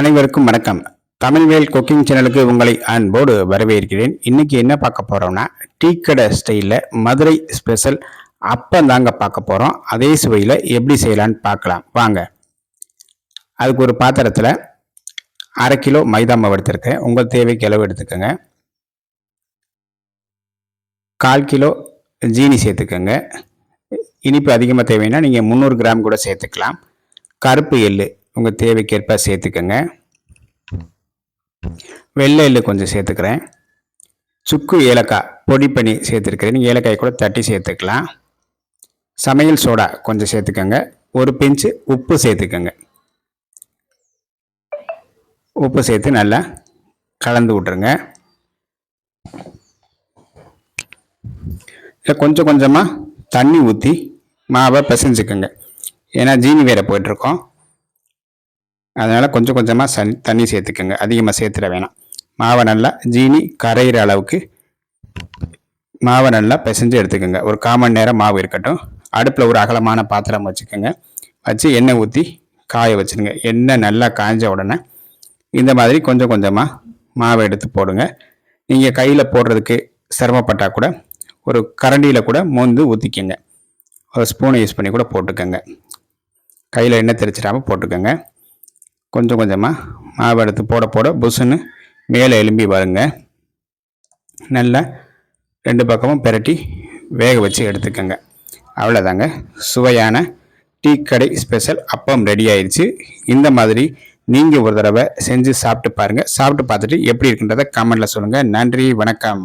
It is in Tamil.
அனைவருக்கும் வணக்கம். தமிழ்வேல் குக்கிங் சேனலுக்கு உங்களை அன்போடு வரவேற்கிறேன். இன்னைக்கு என்ன பார்க்க போறோம்னா டீ கடை ஸ்டைலில் மதுரை ஸ்பெஷல் அப்பம் தாங்க பார்க்க போகிறோம் அதே சுவையில் எப்படி செய்யலான்னு பார்க்கலாம். வாங்க. அதுக்கு ஒரு பாத்திரத்தில் அரை கிலோ மைதா மாவு எடுத்திருக்கேன். உங்கள் தேவைக்கு அளவு எடுத்துக்கோங்க. கால் கிலோ ஜீனி சேர்த்துக்கோங்க. இனிப்பு அதிகமாக தேவைன்னா நீங்கள் முந்நூறு கிராம் கூட சேர்த்துக்கலாம். கருப்பு எள்ளு உங்கள் தேவைக்கேற்ப சேர்த்துக்கோங்க. வெள்ளை எள்ளு கொஞ்சம் சேர்த்துக்கிறேன். சுக்கு ஏலக்காய் பொடி பண்ணி சேர்த்துருக்கிறேன். ஏலக்காய் கூட தட்டி சேர்த்துக்கலாம். சமையல் சோடா கொஞ்சம் சேர்த்துக்கோங்க. ஒரு பிஞ்சு உப்பு சேர்த்துக்கோங்க. உப்பு சேர்த்து நல்லா கலந்து விட்ருங்க இல்லை கொஞ்சம் கொஞ்சமாக தண்ணி ஊற்றி மாவை பிசைஞ்சுக்கோங்க. ஏன்னா ஜீனி வேற போயிட்டுருக்கோம். அதனால் கொஞ்சம் கொஞ்சமாக சன் தண்ணி சேர்த்துக்கோங்க. அதிகமாக சேர்த்துட வேணாம். மாவை நல்லா ஜீனி கரையிற அளவுக்கு மாவை நல்லா பிசைஞ்சு எடுத்துக்கோங்க. ஒரு காமன் நேரம் மாவு இருக்கட்டும். அடுப்பில் ஒரு அகலமான பாத்திரம் வச்சுக்கோங்க. வச்சு எண்ணெய் ஊற்றி காய வச்சுருங்க. எண்ணெய் நல்லா காய்ஞ்ச உடனே இந்த மாதிரி கொஞ்சம் கொஞ்சமாக மாவை எடுத்து போடுங்க. நீங்கள் கையில் போடுறதுக்கு சிரமப்பட்டால் கூட ஒரு கரண்டியில் கூட மோந்து ஊற்றிக்கோங்க ஒரு ஸ்பூனை யூஸ் பண்ணி கூட போட்டுக்கோங்க. கையில் எண்ணெய் தெரிச்சிடாமல் போட்டுக்கோங்க. கொஞ்சம் கொஞ்சமாக மாவு எடுத்து போட போட புசுன்னு மேலே எலும்பி வருங்க நல்லா ரெண்டு பக்கமும் பிரட்டி வேக வச்சு எடுத்துக்கோங்க. அவ்வளோதாங்க சுவையான டீ கடை ஸ்பெஷல் அப்பம் ரெடி ஆயிடுச்சு. இந்த மாதிரி நீங்கள் ஒரு தடவை செஞ்சு சாப்பிட்டு பாருங்கள் சாப்பிட்டு பார்த்துட்டு எப்படி இருக்குன்றதை கமெண்டில் சொல்லுங்கள் நன்றி வணக்கம்.